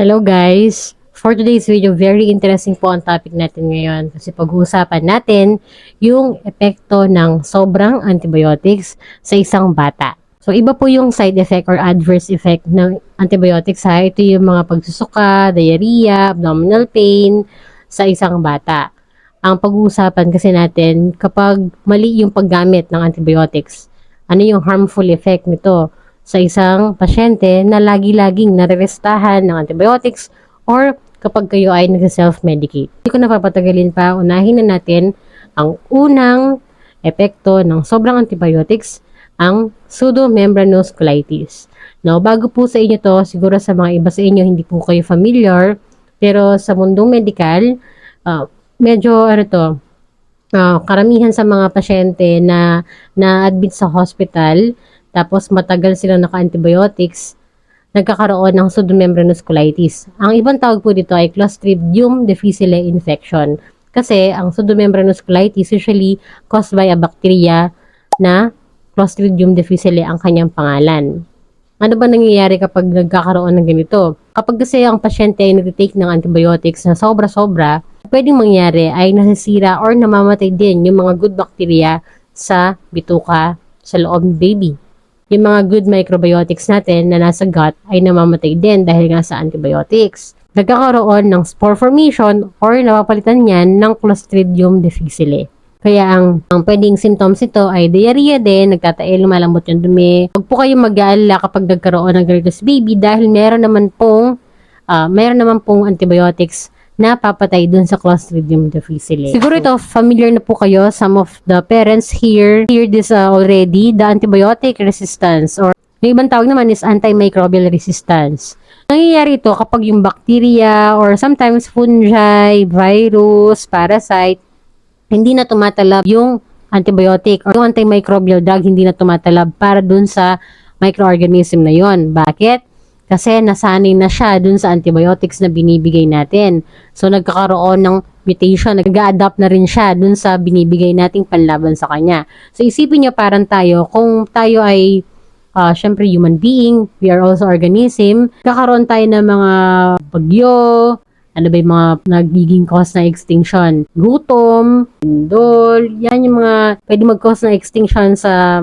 Hello guys! For today's video, very interesting po ang topic natin ngayon kasi pag-uusapan natin yung epekto ng sobrang antibiotics sa isang bata. So iba po yung side effect or adverse effect ng antibiotics ha. Ito yung mga pagsusuka, diarrhea, abdominal pain sa isang bata. Ang pag-uusapan kasi natin kapag mali yung paggamit ng antibiotics, ano yung harmful effect nito sa isang pasyente na lagi-laging narerestahan ng antibiotics or kapag kayo ay nag-self-medicate. Hindi ko napapatagalin pa, unahin na natin ang unang epekto ng sobrang antibiotics, ang pseudomembranous colitis. Now, bago po sa inyo to, siguro sa mga iba sa inyo hindi po kayo familiar, pero sa mundong medical, uh, medyo ano to, uh, karamihan sa mga pasyente na na-admit sa hospital, tapos matagal silang naka-antibiotics, nagkakaroon ng pseudomembranous colitis. Ang ibang tawag po dito ay Clostridium difficile infection. Kasi ang pseudomembranous colitis usually caused by a bacteria na Clostridium difficile ang kanyang pangalan. Ano ba nangyayari kapag nagkakaroon ng ganito? Kapag kasi ang pasyente ay nag-take ng antibiotics na sobra-sobra, pwedeng mangyari ay nasisira or namamatay din yung mga good bacteria sa bituka sa loob ng baby yung mga good microbiotics natin na nasa gut ay namamatay din dahil nga sa antibiotics. Nagkakaroon ng spore formation or napapalitan yan ng Clostridium difficile. Kaya ang, ang pwedeng symptoms ito ay diarrhea din, nagtatae, lumalambot yung dumi. Huwag po kayong mag-aalala kapag nagkaroon ng sa baby dahil meron naman pong, uh, meron naman pong antibiotics na papatay dun sa Clostridium difficile. Siguro ito, familiar na po kayo, some of the parents here, hear this uh, already, the antibiotic resistance or yung ibang tawag naman is antimicrobial resistance. Nangyayari ito kapag yung bacteria or sometimes fungi, virus, parasite, hindi na tumatalab yung antibiotic or yung antimicrobial drug hindi na tumatalab para dun sa microorganism na yon. Bakit? Kasi nasanay na siya dun sa antibiotics na binibigay natin. So nagkakaroon ng mutation, nag-adapt na rin siya dun sa binibigay nating panlaban sa kanya. So isipin niyo parang tayo, kung tayo ay uh, syempre human being, we are also organism, kakaroon tayo ng mga bagyo, ano ba yung mga nagiging cause na extinction? Gutom, indol, yan yung mga pwede mag-cause na extinction sa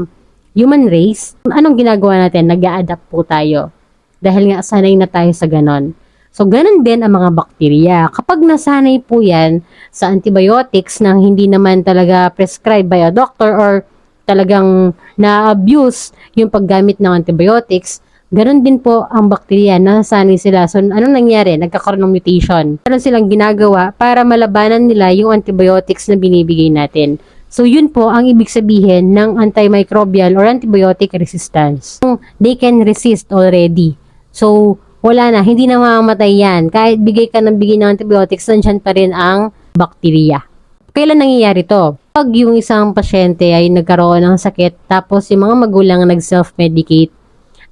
human race. Anong ginagawa natin? Nag-a-adapt po tayo dahil nga sanay na tayo sa ganon. So, ganun din ang mga bakterya. Kapag nasanay po yan sa antibiotics na hindi naman talaga prescribed by a doctor or talagang na-abuse yung paggamit ng antibiotics, ganun din po ang bakterya, nasanay sila. So, anong nangyari? Nagkakaroon ng mutation. Meron silang ginagawa para malabanan nila yung antibiotics na binibigay natin. So, yun po ang ibig sabihin ng antimicrobial or antibiotic resistance. They can resist already So, wala na, hindi na mamamatay yan. Kahit bigay ka ng bigay ng antibiotics, nandiyan pa rin ang bakterya. Kailan nangyayari to? Pag yung isang pasyente ay nagkaroon ng sakit, tapos yung mga magulang nag-self-medicate,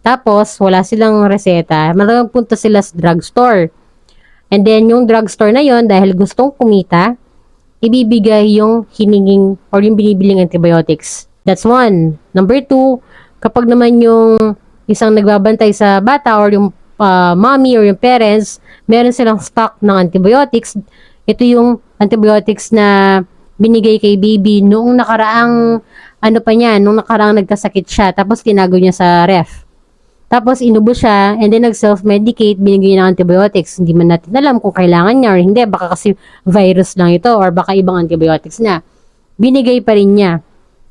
tapos wala silang reseta, magpunta sila sa drugstore. And then, yung drugstore na yon dahil gustong kumita, ibibigay yung hininging or yung binibiling antibiotics. That's one. Number two, kapag naman yung isang nagbabantay sa bata or yung uh, mommy or yung parents, meron silang stock ng antibiotics. Ito yung antibiotics na binigay kay baby noong nakaraang ano pa niya, nung nakaraang nagkasakit siya, tapos tinago niya sa ref. Tapos inubos siya and then nag-self-medicate, binigay niya ng antibiotics. Hindi man natin alam kung kailangan niya or hindi. Baka kasi virus lang ito or baka ibang antibiotics na. Binigay pa rin niya.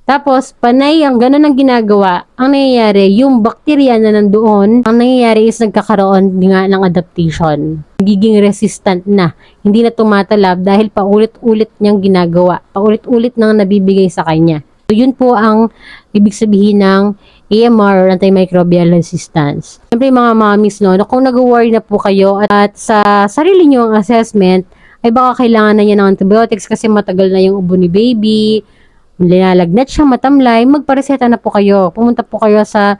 Tapos, panay ang ganun ang ginagawa, ang nangyayari, yung bakterya na nandoon, ang nangyayari is nagkakaroon nga ng adaptation. Nagiging resistant na. Hindi na tumatalab dahil paulit-ulit niyang ginagawa. Paulit-ulit nang nabibigay sa kanya. So, yun po ang ibig sabihin ng AMR or antimicrobial resistance. Siyempre mga mommies, no, kung nag-worry na po kayo at, at sa sarili niyo ang assessment, ay baka kailangan na niya ng antibiotics kasi matagal na yung ubo ni baby, linalagnat siya matamlay, magpareseta na po kayo. Pumunta po kayo sa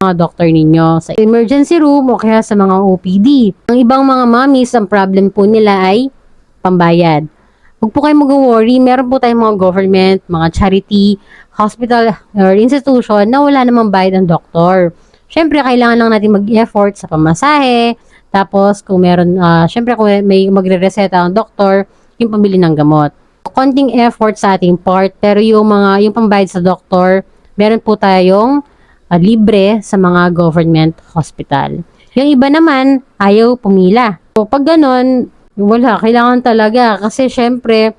mga doctor ninyo sa emergency room o kaya sa mga OPD. Ang ibang mga mommies, ang problem po nila ay pambayad. Huwag po kayo mag-worry, meron po tayong mga government, mga charity, hospital or institution na wala namang bayad ang doktor. Siyempre, kailangan lang natin mag-effort sa pamasahe, Tapos, kung meron, ah, syempre kung may magre-reseta ang doktor, yung pambili ng gamot. Konting effort sa ating part, pero yung mga, yung pambayad sa doktor, meron po tayong ah, libre sa mga government hospital. Yung iba naman, ayaw pumila. So, pag ganun, wala, kailangan talaga. Kasi syempre,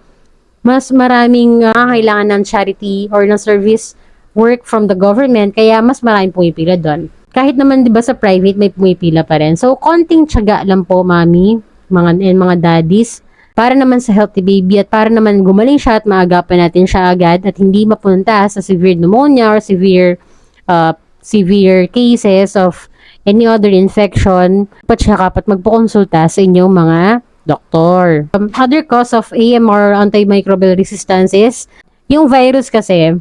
mas maraming ah, kailangan ng charity or ng service work from the government, kaya mas maraming pumipila doon. Kahit naman 'di ba sa private may pumipila pa rin. So konting tiyaga lang po, mami, mga and mga daddies, para naman sa healthy baby at para naman gumaling siya at maagapan natin siya agad at hindi mapunta sa severe pneumonia or severe uh, severe cases of any other infection, pat siya kapat magpakonsulta sa inyong mga doktor. Um, other cause of AMR antimicrobial resistance is yung virus kasi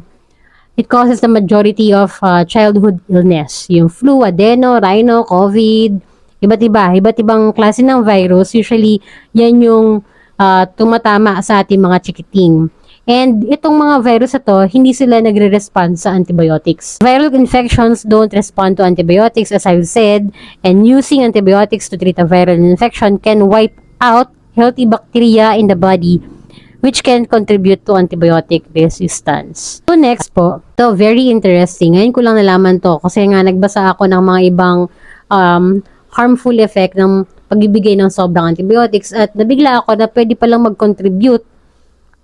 it causes the majority of uh, childhood illness. Yung flu, adeno, rhino, COVID, iba't iba, iba't ibang klase ng virus. Usually, yan yung uh, tumatama sa ating mga chikiting. And itong mga virus na to, hindi sila nagre-respond sa antibiotics. Viral infections don't respond to antibiotics as I've said, and using antibiotics to treat a viral infection can wipe out healthy bacteria in the body which can contribute to antibiotic resistance. So next po, to very interesting. Ngayon ko lang nalaman to kasi nga nagbasa ako ng mga ibang um, harmful effect ng pagbibigay ng sobrang antibiotics at nabigla ako na pwede palang mag-contribute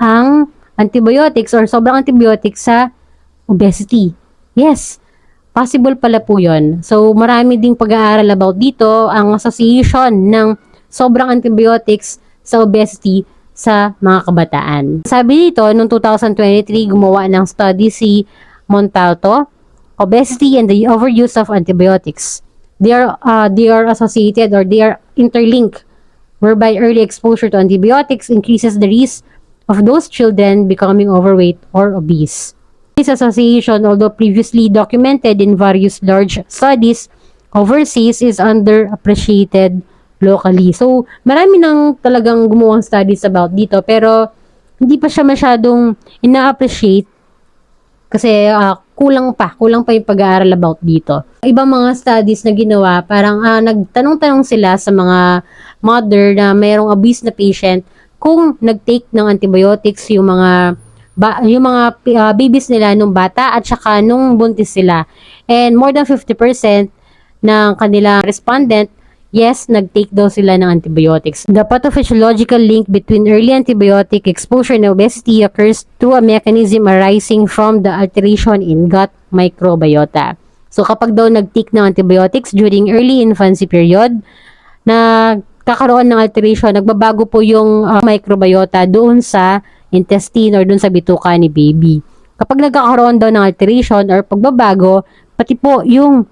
ang antibiotics or sobrang antibiotics sa obesity. Yes, possible pala po yun. So, marami ding pag-aaral about dito ang association ng sobrang antibiotics sa obesity sa mga kabataan. Sabi dito, noong 2023, gumawa ng study si Montalto, obesity and the overuse of antibiotics. They are, uh, they are associated or they are interlinked, whereby early exposure to antibiotics increases the risk of those children becoming overweight or obese. This association, although previously documented in various large studies overseas, is underappreciated locally. So, marami nang talagang gumawang studies about dito, pero hindi pa siya masyadong ina-appreciate kasi ah, kulang pa, kulang pa yung pag-aaral about dito. Ibang mga studies na ginawa, parang ah, nagtanong-tanong sila sa mga mother na mayroong obese na patient kung nag-take ng antibiotics yung mga ba, yung mga ah, babies nila nung bata at saka nung buntis sila. And more than 50% ng kanilang respondent Yes, nag-take daw sila ng antibiotics. The pathophysiological link between early antibiotic exposure and obesity occurs through a mechanism arising from the alteration in gut microbiota. So kapag daw nag-take ng antibiotics during early infancy period, na kakaroon ng alteration, nagbabago po yung uh, microbiota doon sa intestine or doon sa bituka ni baby. Kapag nagkakaroon daw ng alteration or pagbabago, pati po yung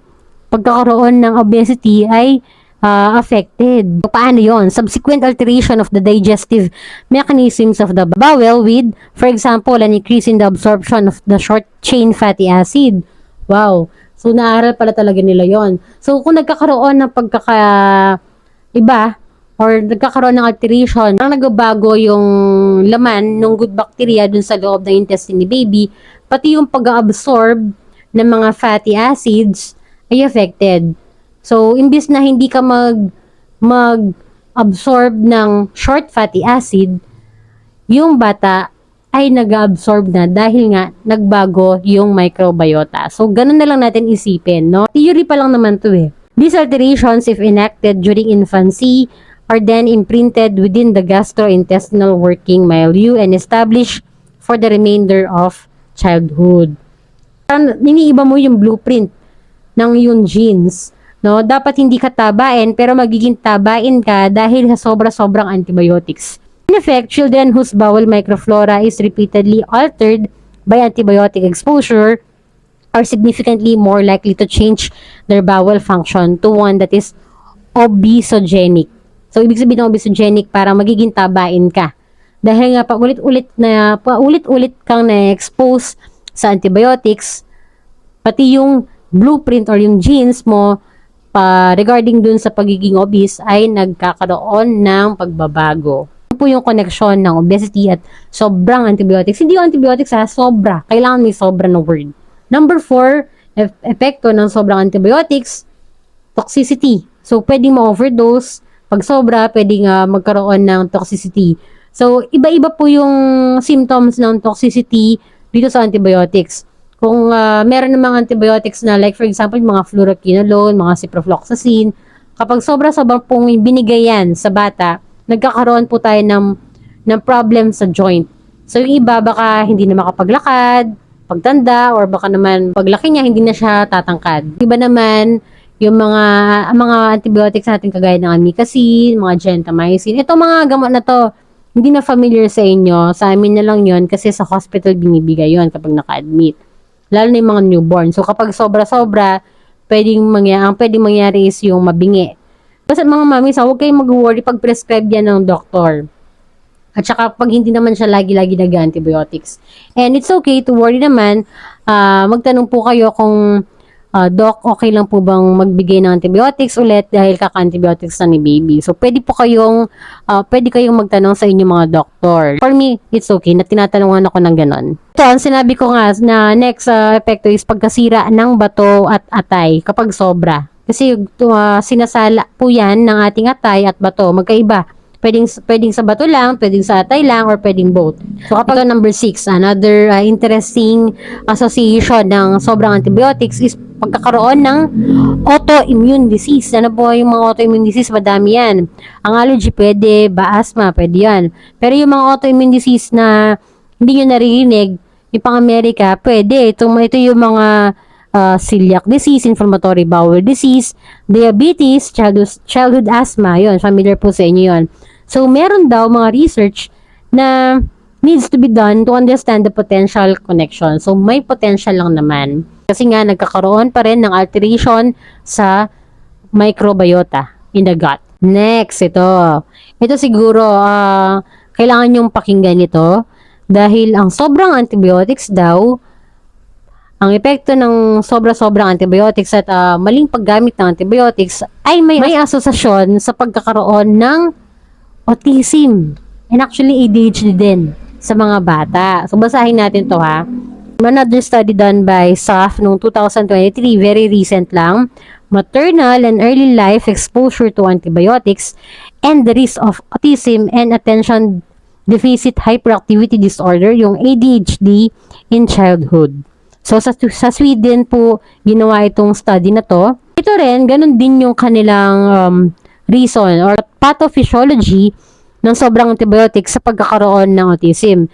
pagkakaroon ng obesity ay uh, affected. Paano yon? Subsequent alteration of the digestive mechanisms of the bowel with, for example, an increase in the absorption of the short-chain fatty acid. Wow. So, naaral pala talaga nila yon. So, kung nagkakaroon ng pagkaka iba or nagkakaroon ng alteration, parang nagbabago yung laman ng good bacteria dun sa loob ng intestine ni baby, pati yung pag-absorb ng mga fatty acids ay affected. So, imbis na hindi ka mag mag-absorb ng short fatty acid, yung bata ay nag-absorb na dahil nga nagbago yung microbiota. So, ganun na lang natin isipin, no? Theory pa lang naman to eh. These alterations, if enacted during infancy, are then imprinted within the gastrointestinal working milieu and established for the remainder of childhood. Niniiba mo yung blueprint ng yung genes no? Dapat hindi ka tabain pero magiging tabain ka dahil sa sobra-sobrang antibiotics. In effect, children whose bowel microflora is repeatedly altered by antibiotic exposure are significantly more likely to change their bowel function to one that is obesogenic. So, ibig sabihin ng obesogenic, parang magiging tabain ka. Dahil nga paulit-ulit na paulit-ulit kang na-expose sa antibiotics, pati yung blueprint or yung genes mo pa regarding dun sa pagiging obese ay nagkakaroon ng pagbabago. Ano po yung connection ng obesity at sobrang antibiotics. Hindi yung antibiotics ha, sobra. Kailangan may sobra na word. Number four, epekto ng sobrang antibiotics, toxicity. So, pwedeng ma-overdose. Pag sobra, pwedeng ah, magkaroon ng toxicity. So, iba-iba po yung symptoms ng toxicity dito sa antibiotics. Kung ah, meron namang antibiotics na like for example, mga fluoroquinolone, mga ciprofloxacin, kapag sobra-sobra pong binigay yan sa bata, nagkakaroon po tayo ng, ng problem sa joint. So, yung iba baka hindi na makapaglakad, pagtanda, or baka naman paglaki niya, hindi na siya tatangkad. Iba naman, yung mga ang mga antibiotics natin kagaya ng amikacin, mga gentamicin. Ito mga gamot na to, hindi na familiar sa inyo. Sa amin na lang yon kasi sa hospital binibigay yon kapag naka-admit. Lalo na yung mga newborn. So kapag sobra-sobra, pwedeng mangyari, ang pwedeng mangyari is yung mabingi. Basta mga mami, sa huwag kayong mag-worry pag prescribe yan ng doktor. At saka pag hindi naman siya lagi-lagi nag-antibiotics. And it's okay to worry naman. ah, magtanong po kayo kung ah, Doc, okay lang po bang magbigay ng antibiotics ulit dahil kaka-antibiotics na ni baby. So, pwede po kayong, ah, pwede kayong magtanong sa inyong mga doktor. For me, it's okay na tinatanungan ako ng ganon. Ito, ang sinabi ko nga na next ah, epekto is pagkasira ng bato at atay kapag sobra. Kasi uh, sinasala po yan ng ating atay at bato. Magkaiba. Pwedeng, pwedeng sa bato lang, pwedeng sa atay lang, or pwedeng both. So kapag ito number six, another uh, interesting association ng sobrang antibiotics is pagkakaroon ng autoimmune disease. Ano po yung mga autoimmune disease? Madami yan. Ang allergy pwede, ba asthma, pwede yan. Pero yung mga autoimmune disease na hindi nyo naririnig, yung pang Amerika, pwede. Ito, ito yung mga uh, celiac disease, inflammatory bowel disease, diabetes, childhood, childhood asthma, yon familiar po sa inyo yon. So, meron daw mga research na needs to be done to understand the potential connection. So, may potential lang naman. Kasi nga, nagkakaroon pa rin ng alteration sa microbiota in the gut. Next, ito. Ito siguro, ah, kailangan yung pakinggan ito dahil ang sobrang antibiotics daw, ang epekto ng sobra-sobrang antibiotics at ah, maling paggamit ng antibiotics ay may, may asosasyon sa pagkakaroon ng autism and actually ADHD din sa mga bata. So basahin natin to ha. Another study done by SAF noong 2023, very recent lang, maternal and early life exposure to antibiotics and the risk of autism and attention deficit hyperactivity disorder, yung ADHD in childhood. So sa, sa Sweden po ginawa itong study na to. Ito rin, ganun din yung kanilang um, reason or pathophysiology ng sobrang antibiotics sa pagkakaroon ng autism.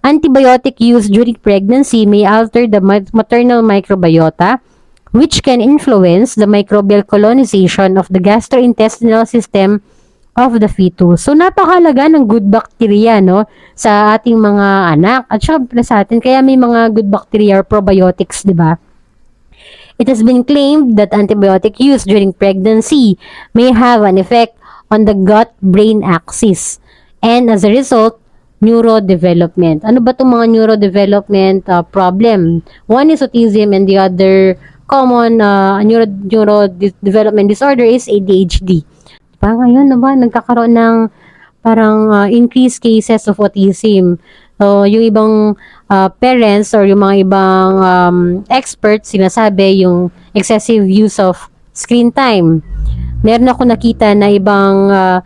Antibiotic use during pregnancy may alter the maternal microbiota which can influence the microbial colonization of the gastrointestinal system of the fetus. So, napakalaga ng good bacteria, no, sa ating mga anak at syempre sa atin. Kaya may mga good bacteria or probiotics, di ba? It has been claimed that antibiotic use during pregnancy may have an effect on the gut-brain axis. And as a result, neurodevelopment. Ano ba itong mga neurodevelopment uh, problem? One is autism and the other common uh, neuro, neurodevelopment disorder is ADHD. Pa ngayon, ba, nagkakaroon ng parang uh, increased cases of autism. So, yung ibang uh, parents or yung mga ibang um, experts sinasabi yung excessive use of screen time. Meron ako nakita na ibang uh,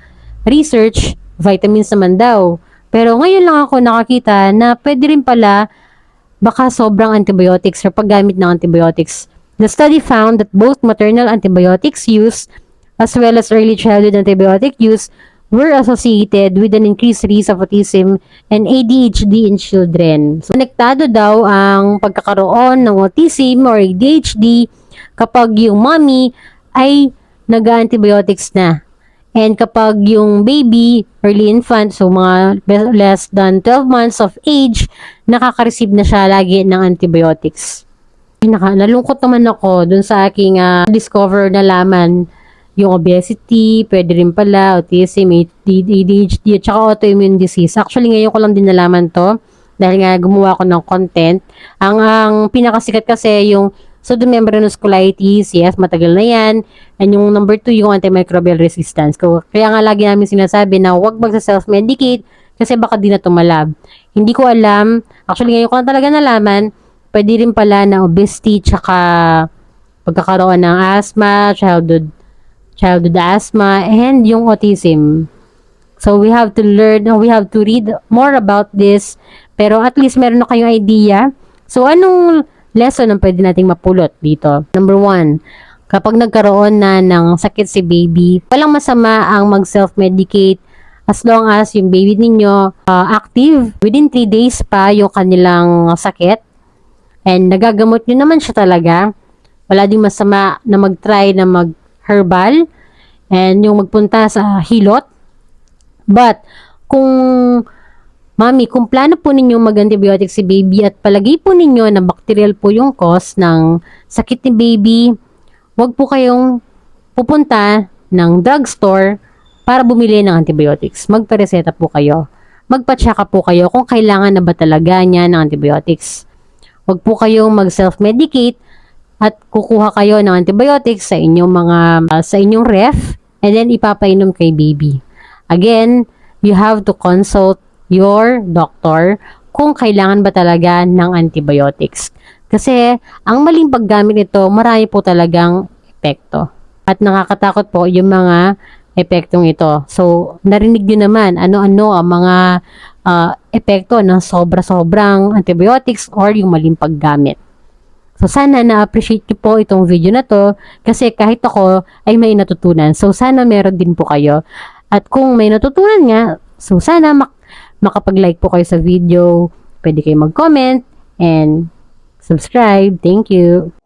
research, vitamins naman daw. Pero ngayon lang ako nakakita na pwede rin pala baka sobrang antibiotics or paggamit ng antibiotics. The study found that both maternal antibiotics use as well as early childhood antibiotic use were associated with an increased risk of autism and ADHD in children. So, konektado daw ang pagkakaroon ng autism or ADHD kapag yung mommy ay nag-antibiotics na. And kapag yung baby, early infant, so mga less than 12 months of age, nakaka-receive na siya lagi ng antibiotics. Naka, nalungkot naman ako dun sa aking uh, discover na laman yung obesity, pwede rin pala, autism, ADHD, at saka autoimmune disease. Actually, ngayon ko lang din nalaman to dahil nga gumawa ko ng content. Ang, ang pinakasikat kasi yung pseudomembranous colitis, yes, matagal na yan. And yung number two, yung antimicrobial resistance. Kaya nga lagi namin sinasabi na huwag magsa-self-medicate kasi baka di na tumalab. Hindi ko alam, actually ngayon ko lang talaga nalaman, pwede rin pala na obesity tsaka pagkakaroon ng asthma, childhood childhood asthma, and yung autism. So we have to learn, we have to read more about this. Pero at least meron na kayong idea. So anong lesson ang pwede nating mapulot dito? Number one, kapag nagkaroon na ng sakit si baby, walang masama ang mag-self-medicate as long as yung baby ninyo uh, active. Within 3 days pa yung kanilang sakit. And nagagamot nyo naman siya talaga. Wala ding masama na mag-try na mag-herbal and yung magpunta sa hilot. But, kung Mami, kung plano po ninyo mag-antibiotic si baby at palagay po ninyo na bacterial po yung cause ng sakit ni baby, wag po kayong pupunta ng drugstore para bumili ng antibiotics. Magpareseta po kayo. Magpa-check up po kayo kung kailangan na ba talaga niya ng antibiotics. Wag po kayong mag-self-medicate at kukuha kayo ng antibiotics sa inyong mga uh, sa inyong ref and then ipapainom kay baby. Again, you have to consult your doctor kung kailangan ba talaga ng antibiotics. Kasi ang maling paggamit nito, marami po talagang epekto. At nakakatakot po yung mga epektong ito. So, narinig nyo naman ano-ano ang mga uh, epekto ng sobra-sobrang antibiotics or yung maling paggamit. So, sana na-appreciate nyo po itong video na to kasi kahit ako ay may natutunan. So, sana meron din po kayo. At kung may natutunan nga, so sana mak- makapag-like po kayo sa video. Pwede kayo mag-comment and subscribe. Thank you.